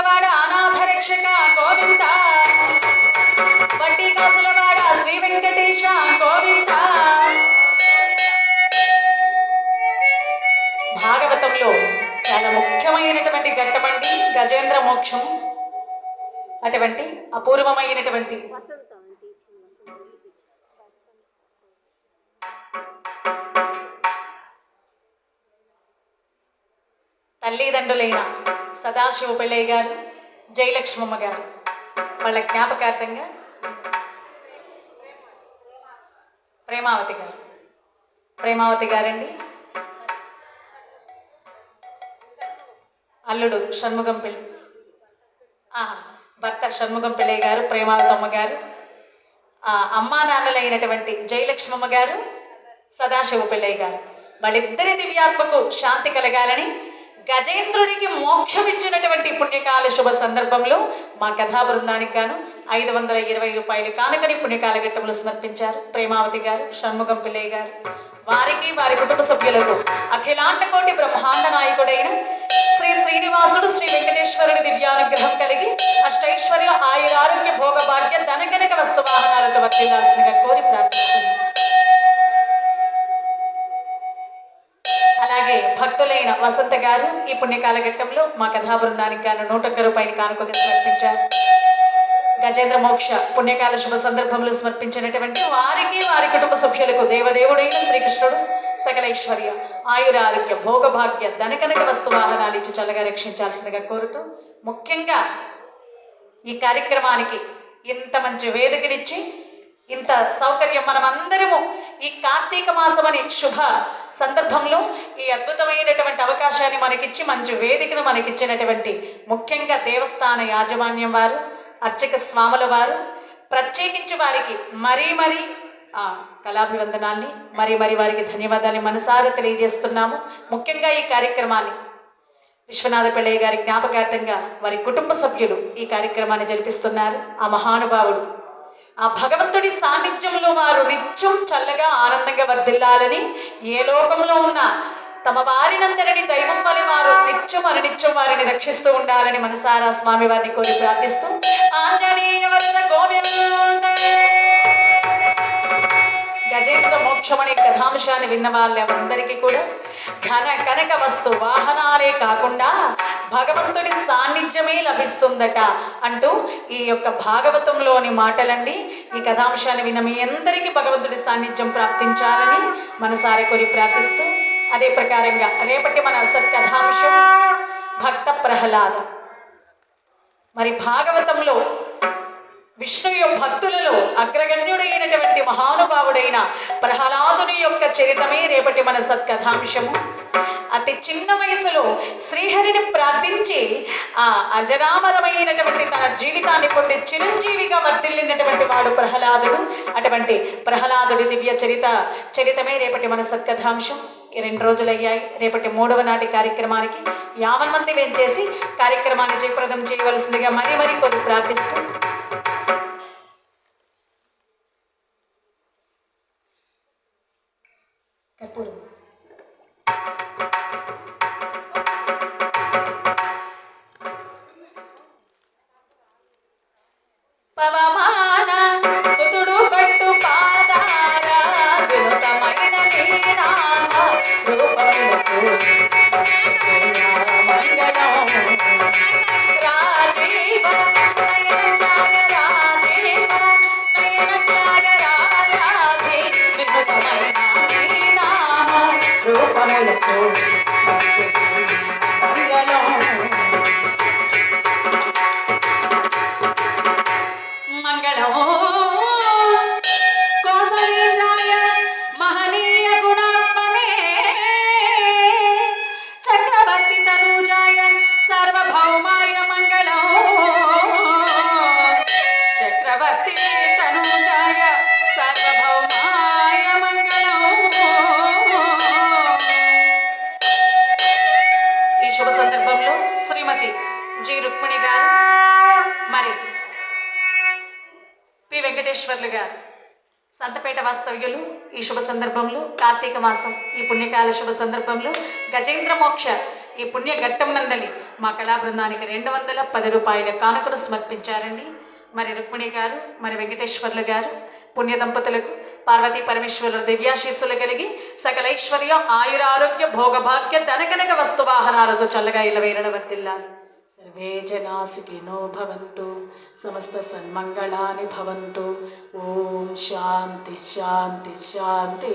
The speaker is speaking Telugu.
రక్షక గోవింద. వడ్డీ కాసులవాడ శ్రీ వెంకటేశ గోవింద. భాగవతంలో చాలా ముఖ్యమైనటువంటి ఘట్టమండి గజేంద్ర మోక్షం. అటువంటి అపూర్వమైనటువంటి తల్లిదండ్రులైన సదాశివ పిల్లయ్య గారు జయలక్ష్మమ్మ గారు వాళ్ళ జ్ఞాపకార్థంగా ప్రేమావతి గారు. ప్రేమావతి గారండి. అల్లుడు షణ్ముగం పిల్ల భర్త షణ్ముగం పిల్లయ్య గారు ప్రేమావతమ్మ గారు. ఆ, అమ్మా నాన్నలైనటువంటి జయలక్ష్మమ్మ గారు సదాశివ పిల్లయ్య గారు. వాళ్ళిద్దరి దివ్యాత్మకు శాంతి కలగాలని గజేంద్రుడికి మోక్షం ఇచ్చినటువంటి పుణ్యకాల శుభ సందర్భంలో మా కథా బృందానికి గాను ఐదు వందల ఇరవై రూపాయలు కానుకని పుణ్యకాల ఘట్టములు సమర్పించారు. ప్రేమావతి గారు షణ్ముఖం పిల్లయ్య గారు వారికి వారి కుటుంబ సభ్యులకు అఖిలాండ కోటి బ్రహ్మాండ నాయకుడైన శ్రీ శ్రీనివాసుడు శ్రీ వెంకటేశ్వరుడి దివ్యానుగ్రహం కలిగి అష్టైశ్వర్య ఆయురారోగ్య భోగభాగ్య ధనగనక వస్తు వాహనాలతో వర్తిల్లాల్సిందిగా కోరి ప్రార్థిస్తున్నాను భక్తులైన వసంత గారు ఈ పుణ్యకాలఘట్టంలో మా కథా బృందానికి గాను నూట ఒక్క రూపాయలు కానుకగా సమర్పించారు. గజేంద్ర మోక్ష పుణ్యకాల శుభ సందర్భంలో సమర్పించినటువంటి వారికి వారి కుటుంబ సభ్యులకు దేవదేవుడైన శ్రీకృష్ణుడు సకలైశ్వర్య ఆయుర ఆయురారోగ్య భోగభాగ్య ధనకనక వస్తు వాహనాలు ఇచ్చి చల్లగా రక్షించాల్సిందిగా కోరుతూ ముఖ్యంగా ఈ కార్యక్రమానికి ఇంత మంచి వేదికనిచ్చి ఇంత సౌకర్యం మనమందరము ఈ కార్తీక మాసం అనే శుభ సందర్భంలో ఈ అద్భుతమైనటువంటి అవకాశాన్ని మనకిచ్చి మంచి వేదికను మనకిచ్చినటువంటి ముఖ్యంగా దేవస్థాన యాజమాన్యం వారు అర్చక స్వాముల వారు ప్రత్యేకించి వారికి మరీ మరీ ఆ, కళాభివందనాల్ని మరీ మరీ వారికి ధన్యవాదాలు మనసారా తెలియజేస్తున్నాము. ముఖ్యంగా ఈ కార్యక్రమాన్ని విశ్వనాథ పిళ్ళయ్య గారి జ్ఞాపకార్థంగా వారి కుటుంబ సభ్యులు ఈ కార్యక్రమాన్ని జరిపిస్తున్నారు. ఆ మహానుభావుడు ఆ భగవంతుడి సాన్నిధ్యంలో వారు నిత్యం చల్లగా ఆనందంగా వర్ధిల్లాలని ఏ లోకంలో ఉన్నా తమ వారినందరిని దైవం వలె వారు నిత్యం అనునిత్యం వారిని రక్షిస్తూ ఉండాలని మనసారా స్వామి వారిని కోరి ప్రార్థిస్తూ ఆంజనేయ వరద గోవింద! మోక్షం అనే కథాంశాన్ని విన్న వాళ్ళందరికీ కూడా ఘన కనక వస్తు వాహనాలే కాకుండా భగవంతుడి సాన్నిధ్యమే లభిస్తుందట అంటూ ఈ యొక్క భాగవతంలోని మాటలండి. ఈ కథాంశాన్ని విన్న మీ అందరికీ భగవంతుడి సాన్నిధ్యం ప్రాప్తించాలని మనసారి కొని ప్రార్థిస్తూ అదే ప్రకారంగా రేపటి మన సత్కథాంశం భక్త ప్రహ్లాద. మరి భాగవతంలో విష్ణు యొక్క భక్తులలో అగ్రగణ్యుడైనటువంటి మహానుభావుడైన ప్రహ్లాదుని యొక్క చరితమే రేపటి మన సత్కథాంశము. అతి చిన్న వయసులో శ్రీహరిని ప్రార్థించి ఆ అజరామరమైనటువంటి తన జీవితాన్ని పొంది చిరంజీవిగా వర్ధిల్లినటువంటి వాడు ప్రహ్లాదుడు. అటువంటి ప్రహ్లాదుడి దివ్య చరిత చరితమే రేపటి మన సత్కథాంశం. ఈ రెండు రోజులు అయ్యాయి రేపటి మూడవ నాటి కార్యక్రమానికి యావన్ మంది వేంచేసి కార్యక్రమాన్ని జయప్రదం చేయవలసిందిగా మరీ మరీ కొద్ది ప్రార్థిస్తూ కర్పూరం పవమాన సుతుడు పట్టు పాదార వినుతమైన నీరామ రూపములకు వెంకటేశ్వర్లు గారు. సంతపేట వాస్తవ్యులు ఈ శుభ సందర్భంలో కార్తీక మాసం ఈ పుణ్యకాల శుభ సందర్భంలో గజేంద్ర మోక్ష ఈ పుణ్య ఘట్టం నందలి మా కళా బృందానికి రెండు వందల పది రూపాయల కానుకను సమర్పించారండి. మరి రుక్మిణి గారు మరి వెంకటేశ్వర్లు గారు పుణ్య దంపతులకు పార్వతీ పరమేశ్వరుల దివ్యాశీస్సులు కలిగి సకలైశ్వర్యం ఆయురారోగ్య ఆయుర ఆరోగ్య భోగభాగ్య ధనకనక వస్తు వాహనాలతో చల్లగా ఇలా వర్తిల్లాలి. సర్వే జనా సుఖినో భవంతు సమస్త సన్మంగళాని భవంతు. ఓం శాంతి శాంతి శాంతి.